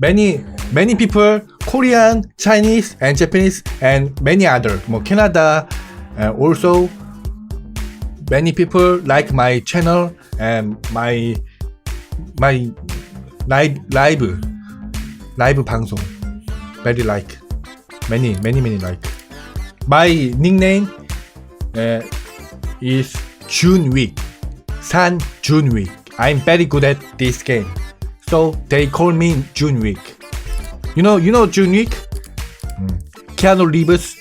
many many people Korean, Chinese, and Japanese, and many other. 뭐 Canada, and also many people like my channel and my my live live live 방송. Very like many many many like. My nickname uh, is Junweek. San Junweek. I'm very good at this game. So they call me Junweek. You know, you know Junweek? Mm. Keanu Reeves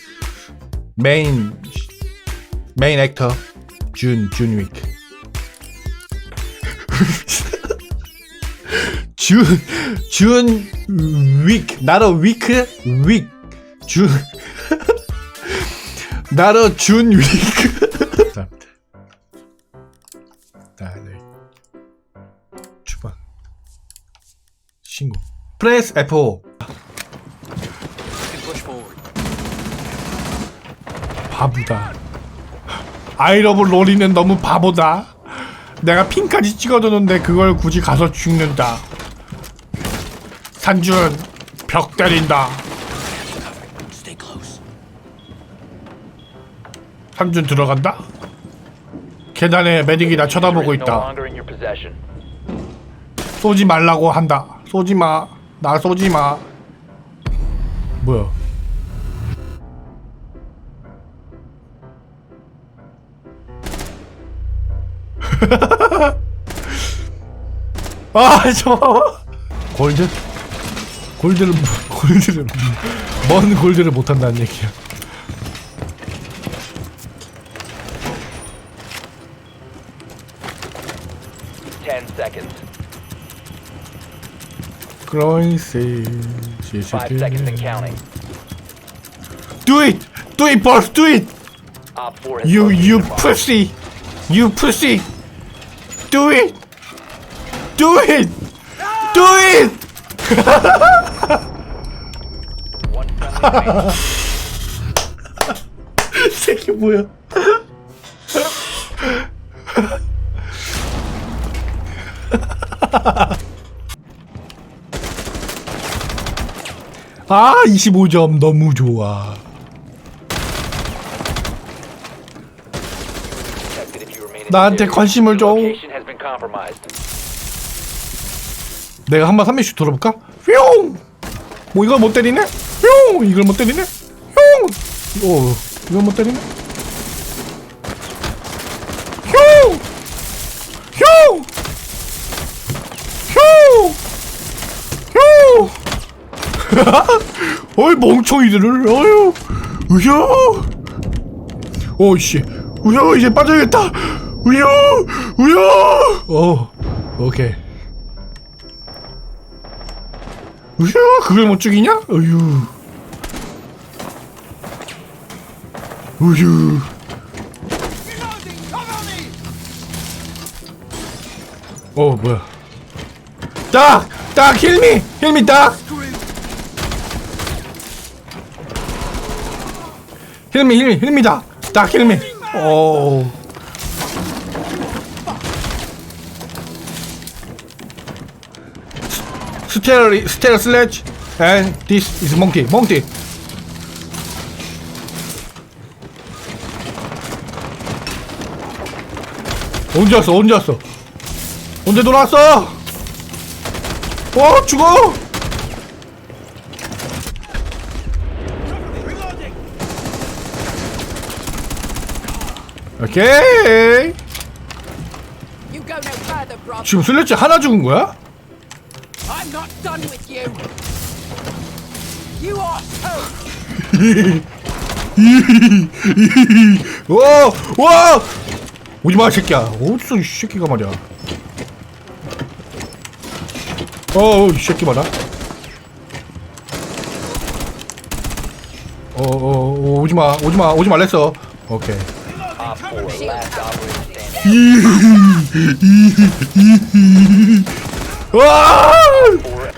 main main actor Jun Junweek. Jun Jun Week, not a week, week. Jun not a Jun Week. 신고. 프레스 F5. Push forward. 바보다. 아이러브 로리는 너무 바보다. 내가 핀까지 찍어두는데 그걸 굳이 가서 죽는다. 산준 벽 때린다. 산준 들어간다. 계단에 메딕이 나 쳐다보고 있다. 쏘지 말라고 한다. 쏘지 마. 나 쏘지 마. 뭐야? 아, 저 골드? 골드를 골드를 먼 골드를 못 한다는 얘기야. 그로이스 Five seconds and counting. Do it! Do it, boss! Do it! Op 4 has You located you a bomb. pussy! You pussy! Do it! Do it! Do it! One friendly remaining. 이 새끼 뭐야? 아, 25점 너무 좋아. 나한테. 관심을 줘. 내가 한번 300씩 돌아볼까? 뿅! 뭐 이걸 못 때리네? 뿅! 이걸 못 때리네? 뿅! 오, 이걸 못 때리네? 휴! 휴! 휴! 휴! 어이 멍청이들을. 어휴. 으여 오씨. 으여 이제 빠져야겠다. 으여 으여 어 오케이. 으휴 그걸 못 죽이냐? 어휴. 으휴 어 뭐야. 딱! 딱 힐미! 힐미 딱! 힐미 힐미 힐미다. 딱 힐미. 오. 스테러 스테러 슬래치 and this is monkey monkey. 언제 왔어 언제 왔어? 언제 돌아왔어? 어 죽어 오케이. 지금 슬래치 하나 죽은 거야? 와! 와! 오지마 이 새끼야 어딨어 이 새끼가 말이야 어 이 새끼 봐라 어어 어, 오지 마 오지 마 오지 말랬어 오케이 와!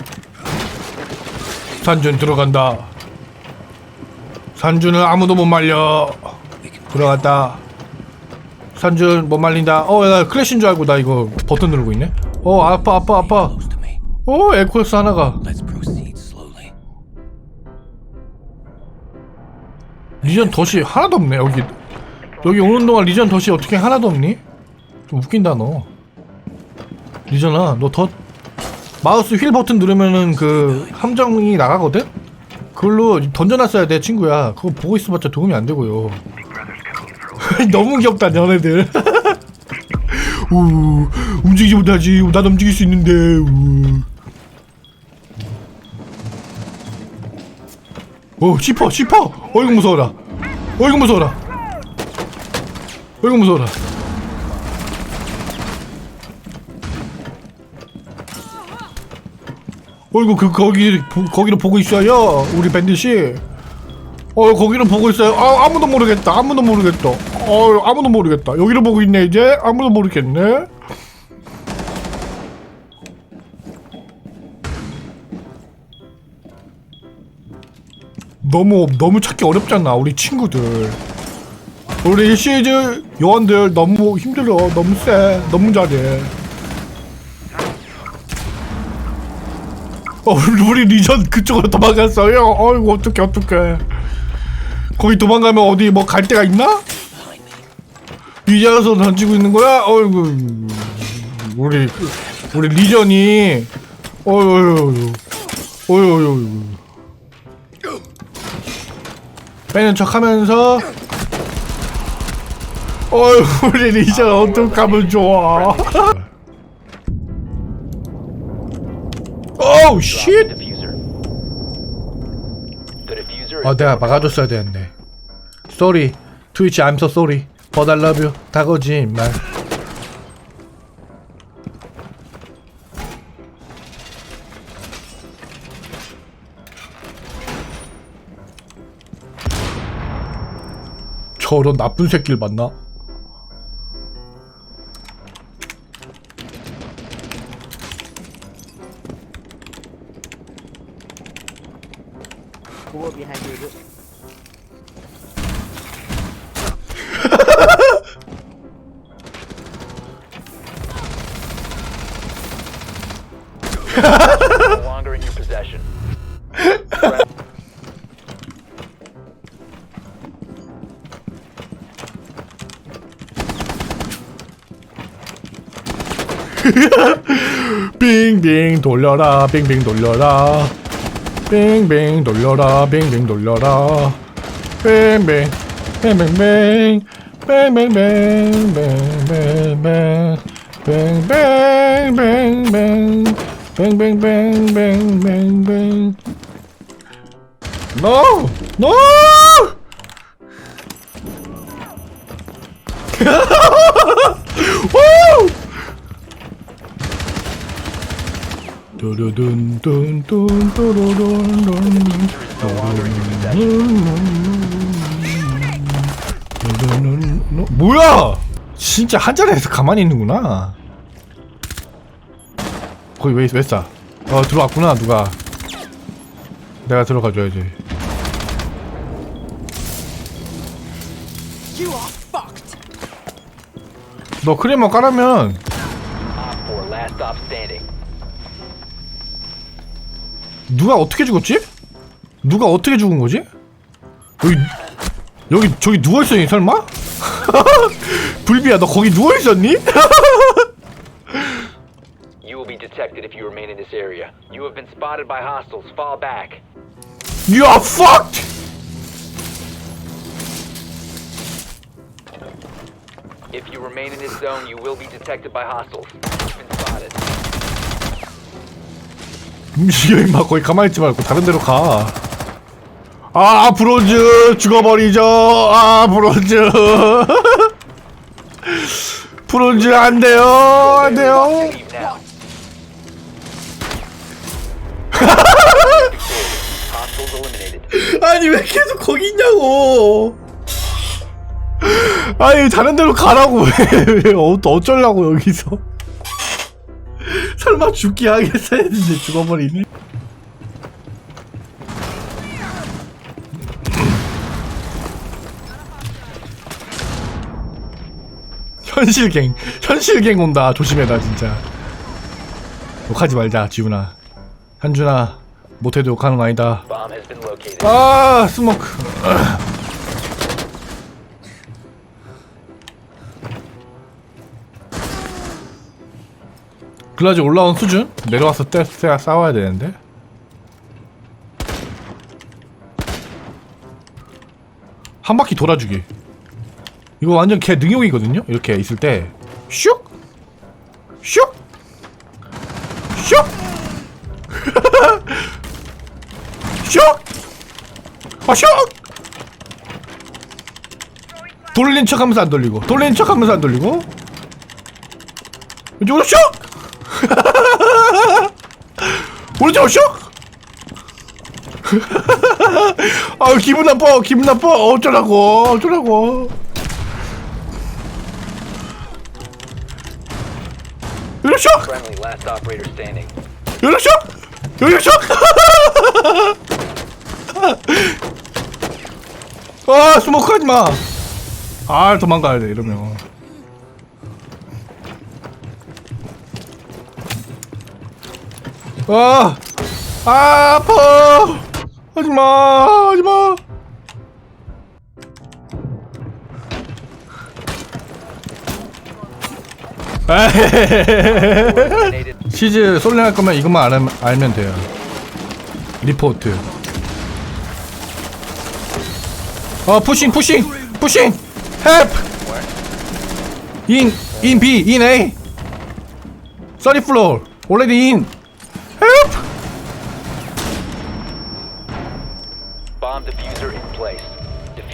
산준 들어간다. 산준을 아무도 못 말려. 들어갔다. 산준 못 말린다. 어, 나 클래시인 줄 알고 나 이거 버튼 누르고 있네. 어, 아파, 아파, 아파. 어, 에코였어 하나가. 리전 도시 하나도 없네 여기 여기 오는 동안 리전 덫이 어떻게 하나도 없니? 좀 웃긴다 너. 리전아 너 덫 마우스 휠 버튼 누르면은 그 함정이 나가거든? 그걸로 던져놨어야 돼 친구야. 그거 보고 있어봤자 도움이 안 되고요. 너무 귀엽다 너네들. 우 움직이지 못하지. 난 움직일 수 있는데. 우. 오 씹어 씹어 어이구 무서워라. 어이구 무서워라. 어 이구 무서워라. 어이구 그 거기 보- 거기로 보고 있어요 우리 밴드씨 어 거기로 보고 있어요. 아 아무도 모르겠다. 아무도 모르겠다. 어 아무도 모르겠다. 여기로 보고 있네 이제. 아무도 모르겠네. 너무 너무 찾기 어렵잖아 우리 친구들 우리 시즈 요원들 너무 힘들어. 너무 세 너무 잘해. 어 우리 리전 그쪽으로 도망갔어요? 어이구 어떡해 어떡해. 거기 도망가면 어디 뭐 갈 데가 있나? 이자에서 던지고 있는 거야? 어이구. 우리 우리 리전이. 어이구. 어이구 어이구. 빼는 척 하면서 어이 우리 리전 어떡하면 좋아 오우 쉣아 내가 막아줬어야 되는데 Sorry 트위치 I'm so sorry But I love you 다 거짓말 저런 나쁜 새끼를 만나? Cover behind you. no longer in your possession. 빙빙 돌려라 빙빙 돌려라 빙빙 돌려라 빙빙 돌려라 빙빙빙 빙빙빙 빙빙빙 빙빙빙빙 빙빙빙빙빙빙 No! No! Woo! 뭐야? 진짜 한 자리에서 가만히 있는구나. 거기 왜, 왜 싸? 어, 들어왔구나, 누가. 내가 들어가줘야지. 너 크레머 깔으면 누가 어떻게 죽었지? 누가 어떻게 죽은 거지? 여기 여기 저기 누워 있었니 설마? 불비야 너 거기 누워 있었니? You will be detected if you remain in this area. You have been spotted by hostiles. Fall back. You are fucked. If you remain in this zone, you will be detected by hostiles. You've been spotted. 이거 임마 거기 가만히 있지 말고 다른 데로 가. 아 브론즈 죽어버리죠. 아 브론즈. 브론즈 안 돼요. 안 돼요. 아니 왜 계속 거기 있냐고. 아니 다른 데로 가라고 왜, 왜 어, 어쩌려고 여기서. 설마 죽기 하겠어 했는데 죽어버리네. 현실갱 현실갱 온다. 조심해라 진짜. 욕하지 말자 지훈아. 현준아 못해도 욕하는 거 아니다. 아 스모크 글라즈 올라온 수준? 내려와서 때 때야 싸워야 되는데. 한 바퀴 돌아주기. 이거 완전 개 능용이거든요. 이렇게 있을 때 슉, 슉, 슉, 슉, 아 슉. 돌린 척하면서 안 돌리고, 돌린 척하면서 안 돌리고. 왼쪽으로 슉! 오른쪽으로 슉! 아유 기분 나빠 기분 나빠 어쩌라고 어쩌라고 여기로 슉! Friendly, last operator standing. 여기로 슉! 여기로 슉! 아 스모크 하지마 아 도망가야 돼 이러면 아, 아 아파. 하지마 하지마. 시즈 솔랭할 거면 이것만 알면, 알면 돼요. 리포트. 어 푸싱 푸싱 푸싱. 헬프. 인 인 B 인 A. 30 floor. Already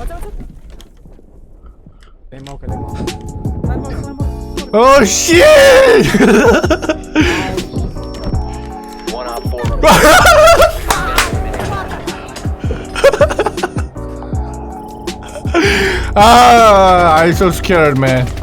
맞아 맞아 내 먹어 내 먹어 내 먹어 내 먹어 어 쉣. One op four remaining. 아, I so scared, man.